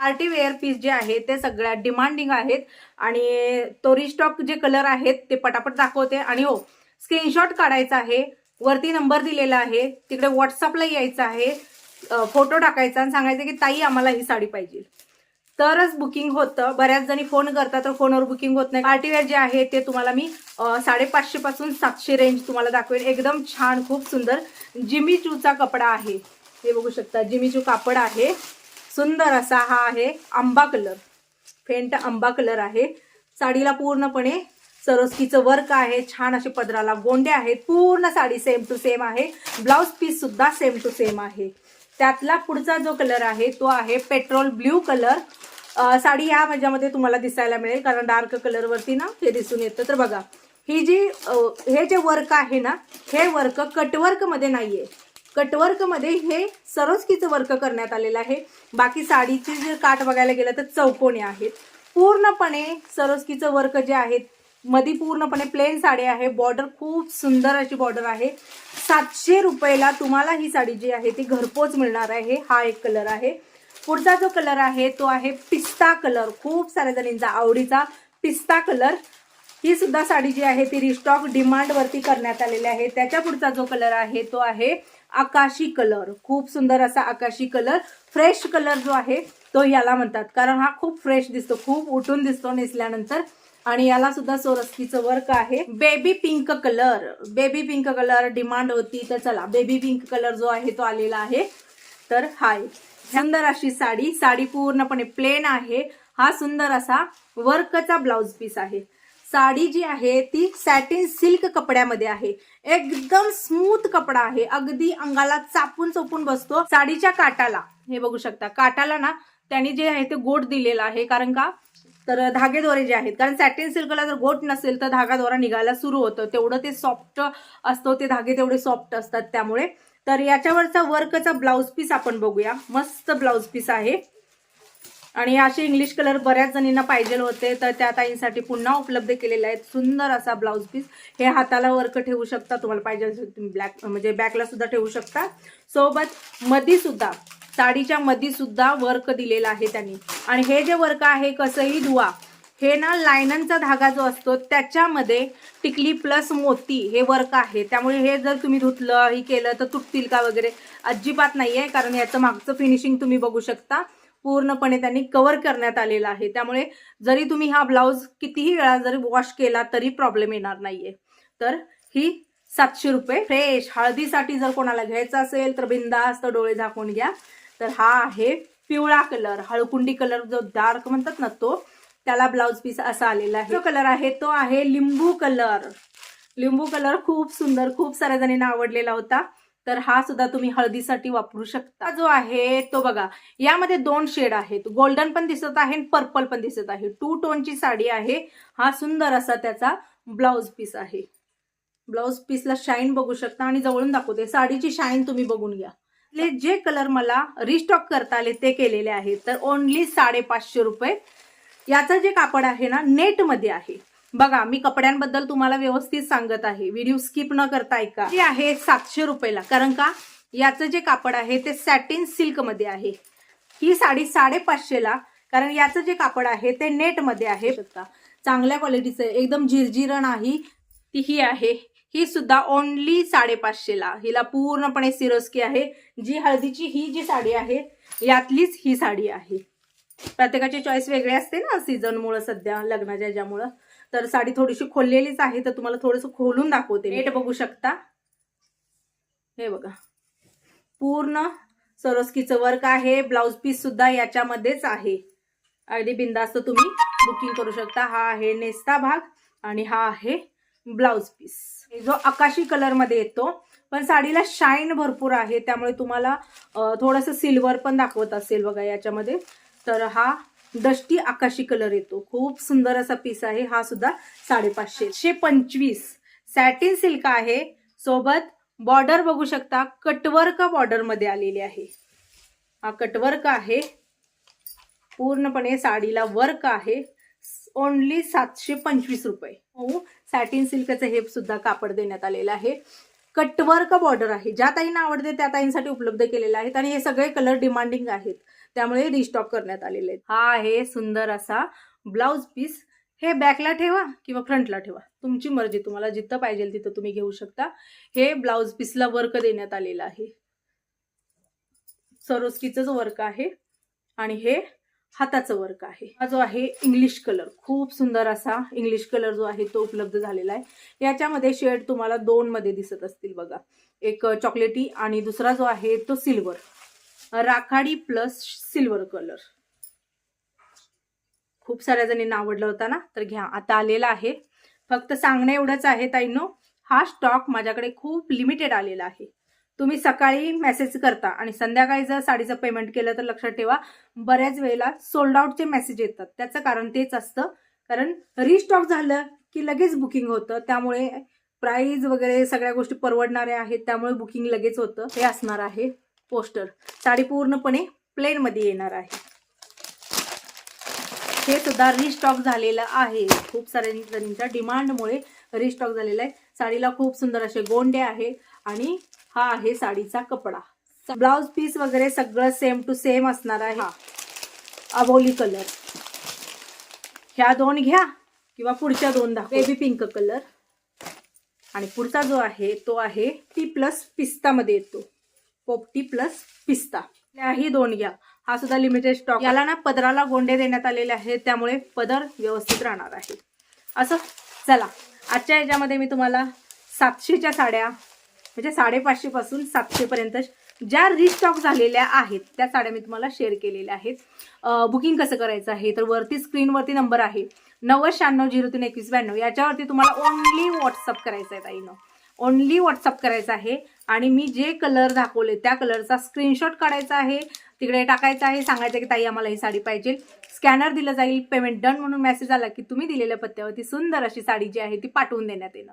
Party wear piece जे आहे ते सगळ्यात डिमांडिंग आहेत. आणि तो रिस्टॉक जे कलर आहेत ते पटापट दाखवते. आणि हो स्क्रीनशॉट काढायचा आहे. वरती नंबर दिलेला आहे. तिकडे व्हॉट्सअपला यायचं आहे. फोटो टाकायचा आणि सांगायचं की ताई आम्हाला ही साडी पाहिजे. तरच बुकिंग होतं. बऱ्याच जणी फोन करतात तर फोनवर बुकिंग होत नाही. पार्टीवेअर जे आहे ते तुम्हाला मी साडेपाचशे पासून सातशे रेंज तुम्हाला दाखवेन. एकदम छान खूप सुंदर जिमी चूचा कपडा आहे. हे बघू शकता जिमी चू कापड आहे. सुंदर असा हा आहे आंबा कलर. फेंट आंबा कलर आहे. साडीला पूर्णपणे सरोस्कीचं वर्क आहे. छान असे पदराला गोंडे आहेत. पूर्ण साडी सेम टू सेम आहे. ब्लाऊज पीस सुद्धा सेम टू सेम आहे. त्यातला पुढचा जो कलर आहे तो आहे पेट्रोल ब्ल्यू कलर. साडी ह्या माझ्यामध्ये तुम्हाला दिसायला मिळेल. कारण डार्क कलरवरती ना हे दिसून येतं. तर बघा ही जी हे जे वर्क आहे ना हे वर्क कटवर्कमध्ये नाही आहे कटवर्कमध्ये हे सरोस्कीचं वर्क करण्यात आलेलं आहे. बाकी साडीची जे काठ बघायला गेलं तर चौकोनी आहेत. पूर्णपणे सरोस्कीचं वर्क जे आहे मधी पूर्णपणे प्लेन साडी आहे. बॉर्डर खूप सुंदर अशी बॉर्डर आहे. सातशे रुपयाला तुम्हाला ही साडी जी आहे ती घरपोच मिळणार आहे. हा एक कलर आहे. पुढचा जो कलर आहे तो आहे पिस्ता कलर खूप साऱ्या जणींचा आवडीचा पिस्ता कलर ही सुद्धा साडी जी आहे ती रिस्टॉक डिमांडवरती करण्यात आलेली आहे. त्याच्या पुढचा जो कलर आहे तो आहे आकाशी कलर खूप सुंदर असा आकाशी कलर फ्रेश कलर जो आहे तो याला म्हणतात. कारण हा खूप फ्रेश दिसतो खूप उठून दिसतो नेसल्यानंतर. आणि याला सुद्धा सोरस्कीचं वर्क आहे. Baby pink colour baby pink colour demand होती तर चला बेबी पिंक कलर जो आहे तो आलेला आहे. तर हाय सुंदर अशी साडी साडी पूर्णपणे प्लेन आहे. हा सुंदर असा वर्कचा ब्लाउज पीस आहे. साडी जी आहे ती सॅटिन सिल्क कपड्यामध्ये आहे. एकदम स्मूथ कपडा आहे. अगदी अंगाला चापून चोपून बसतो. साडीच्या काटाला. हे बघू शकता. काटाला ना त्यांनी जे आहे ते गोट दिलेला आहे. कारण का? तर धागेदोरे जे आहेत. कारण सॅटिन सिल्कला जर गोट नसेल तर धागा दोरा निघायला सुरू होतं. तेवढं ते सॉफ्ट असतो. ते धागे तेवढे सॉफ्ट असतात त्यामुळे. तर याच्यावरचा वर्कचा ब्लाऊज पीस आपण बघूया. मस्त ब्लाऊज पीस आहे. आणि असे इंग्लिश कलर बऱ्याच जणींना पाहिजे होते. तर त्या ताईंसाठी पुन्हा उपलब्ध केलेले आहेत. सुंदर असा ब्लाऊज पीस हे हाताला वर्क ठेवू शकता. तुम्हाला पाहिजे ब्लॅक म्हणजे बॅकला सुद्धा ठेवू शकता. सोबत मधी सुद्धा साडीच्या मधी सुद्धा वर्क दिलेला आहे त्यांनी. आणि हे जे वर्क आहे कसंही धुवा हे ना लायननचा धागा जो असतो त्याच्यामध्ये टिकली प्लस मोती हे वर्क आहे. त्यामुळे हे जर तुम्ही धुतलं ही केलं तर तुटतील का वगैरे? अजिबात नाही आहे कारण याचं मागचं फिनिशिंग तुम्ही बघू शकता. पूर्णपणे त्यांनी कव्हर करण्यात आलेला आहे. त्यामुळे जरी तुम्ही हा ब्लाऊज कितीही वेळा जरी वॉश केला तरी प्रॉब्लेम येणार नाहीये. तर ही सातशे रुपये फ्रेश हळदीसाठी जर कोणाला घ्यायचं असेल तर बिंदास्त डोळे झाकून घ्या. तर हा आहे पिवळा कलर हळकुंडी कलर जो डार्क म्हणतात ना तो त्याला ब्लाउज पीस असा आलेला आहे. जो कलर आहे तो आहे लिंबू कलर लिंबू कलर खूप सुंदर खूप साऱ्या जणींना आवडलेला होता. तर हा सुद्धा तुम्ही हळदीसाठी वापरू शकता. जो आहे तो बघा यामध्ये दोन शेड आहेत. गोल्डन पण दिसत आहे आणि पर्पल पण दिसत आहे. टू टोनची साडी आहे. हा सुंदर असा त्याचा ब्लाउज पीस आहे. ब्लाउज पीसला शाईन बघू शकता आणि जवळून दाखवते. साडीची शाईन तुम्ही बघून घ्या. ले जे कलर मला रिस्टॉक करता आले ते केलेले आहेत. तर ओनली साडेपाचशे रुपये. याचं जे कापड आहे ना नेटमध्ये आहे. बघा मी कपड्यांबद्दल तुम्हाला व्यवस्थित सांगत आहे. व्हिडिओ स्किप न करता ऐका. जे आहे सातशे रुपयाला. कारण का? याचं जे कापड आहे ते सॅटिन सिल्कमध्ये आहे. ही साडी साडेपाचशेला. कारण याचं जे कापड आहे ते नेटमध्ये आहे. बघा चांगल्या क्वालिटीचं एकदम झिरझिर नाही. ती ही आहे. ही सुद्धा ओनली साडेपाचशेला. हिला पूर्णपणे सिरोस्की आहे. जी हळदीची ही जी साडी आहे यातलीच ही साडी आहे. प्रत्येकाची चॉईस वेगळी असते ना सीझनमुळं सध्या लग्नाच्या ज्यामुळं. तर साडी थोडीशी खोललेलीच आहे तर तुम्हाला थोडंसं खोलून दाखवते नेट बघू शकता. हे बघा. पूर्ण सरोस्कीचं वर्क आहे ब्लाऊज पीस सुद्धा याच्यामध्येच आहे. अगदी बिंदास्त तुम्ही बुकिंग करू शकता. हा आहे नेस्ता भाग आणि हा आहे ब्लाऊज पीस. जो आकाशी कलरमध्ये येतो पण साडीला शाईन भरपूर आहे त्यामुळे तुम्हाला थोडंसं सिल्वर पण दाखवत असेल बघा याच्यामध्ये. तर हा दष्टी आकाशी कलर येतो. खूप सुंदर असा पीस आहे. हा सुद्धा साडेपाचशे. पंचवीस. सॅटिन सिल्क आहे. सोबत बॉर्डर बघू शकता. कटवर्क बॉर्डरमध्ये आलेली आहे. हा कटवर्क आहे. पूर्णपणे साडीला वर्क आहे. ओनली सातशे पंचवीस रुपये. हो सॅटिन सिल्कचं हे सुद्धा कापड देण्यात आलेलं आहे. कटवर्क बॉर्डर आहे. ज्या ताईंना आवडते त्या ताईंसाठी उपलब्ध केलेलं आहेत. आणि हे सगळे कलर डिमांडिंग आहेत. त्यामुळे रिस्टॉक करण्यात आलेले आहेत. हा आहे सुंदर असा ब्लाउज पीस हे बॅकला ठेवा किंवा फ्रंटला ठेवा. तुमची मर्जी. तुम्हाला जिथं पाहिजे तिथं तुम्ही घेऊ शकता. हे ब्लाउज पीसला वर्क देण्यात आलेलं आहे. सरोस्कीचंच वर्क आहे आणि हे हाताचं वर्क आहे. हा जो आहे इंग्लिश कलर खूप सुंदर असा इंग्लिश कलर जो आहे तो उपलब्ध झालेला आहे. याच्यामध्ये शेड तुम्हाला दोन मध्ये दिसत असतील बघा. एक चॉकलेटी आणि दुसरा जो आहे तो सिल्वर राखाडी प्लस सिल्वर कलर. खूप साऱ्या जणींना आवडला होता ना? तर घ्या. आता आलेला आहे. फक्त सांगणं एवढंच आहे ताईनो हा स्टॉक माझ्याकडे खूप लिमिटेड आलेला आहे. तुम्ही सकाळी मेसेज करता आणि संध्याकाळी जर साडीचं पेमेंट केलं तर लक्षात ठेवा बऱ्याच वेळेला सोल्ड आउटचे मेसेज येतात. त्याचं कारण तेच असतं. कारण रिस्टॉक झालं की लगेच बुकिंग होतं. त्यामुळे प्राईज वगैरे सगळ्या गोष्टी परवडणाऱ्या आहेत. त्यामुळे बुकिंग लगेच होतं. हे असणार आहे. पोस्टर साडी पूर्णपणे प्लेनमध्ये येणार आहे. हे सुद्धा रिस्टॉक झालेलं आहे. खूप साऱ्या जणींच्या डिमांडमुळे रिस्टॉक झालेलं आहे. साडीला खूप सुंदर असे गोंडे आहे आणि हा आहे साडीचा कपडा. ब्लाउज पीस वगैरे सगळं सेम टू सेम असणार आहे. अबोली कलर ह्या दोन घ्या किंवा पुढच्या दोन दाखव. बेबी पिंक कलर आणि पुढचा जो आहे तो आहे टी प्लस पिस्तामध्ये येतो. पोपटी प्लस पिस्ता. ही दोन घ्या. हा सुद्धा लिमिटेड स्टॉक याला ना पदराला गोंडे देण्यात आलेले आहेत त्यामुळे पदर व्यवस्थित राहणार आहे. असं चला. आजच्या याच्यामध्ये मी तुम्हाला सातशेच्या साड्या म्हणजे साडेपाचशे पासून ज्या रिस्टॉक झालेल्या आहेत त्या साड्या मी तुम्हाला शेअर केलेल्या आहेत. बुकिंग कसं करायचं आहे? तर वरती स्क्रीनवरती नंबर आहे. नव्वद शहाण्णव झिरो तीन एकवीस ब्याण्णव. याच्यावरती तुम्हाला ओनली व्हॉट्सअप करायचं आहे ताईनं. ओनली व्हॉट्सअप करायचं आहे. आणि मी जे कलर दाखवले त्या कलरचा स्क्रीनशॉट काढायचा आहे. तिकडे टाकायचं आहे सांगायचं की ताई आम्हाला ही साडी पाहिजे. स्कॅनर दिलं जाईल पेमेंट डन म्हणून मेसेज आला की तुम्ही दिलेल्या पत्त्यावरती सुंदर अशी साडी जी आहे ती पाठवून देण्यात येणार.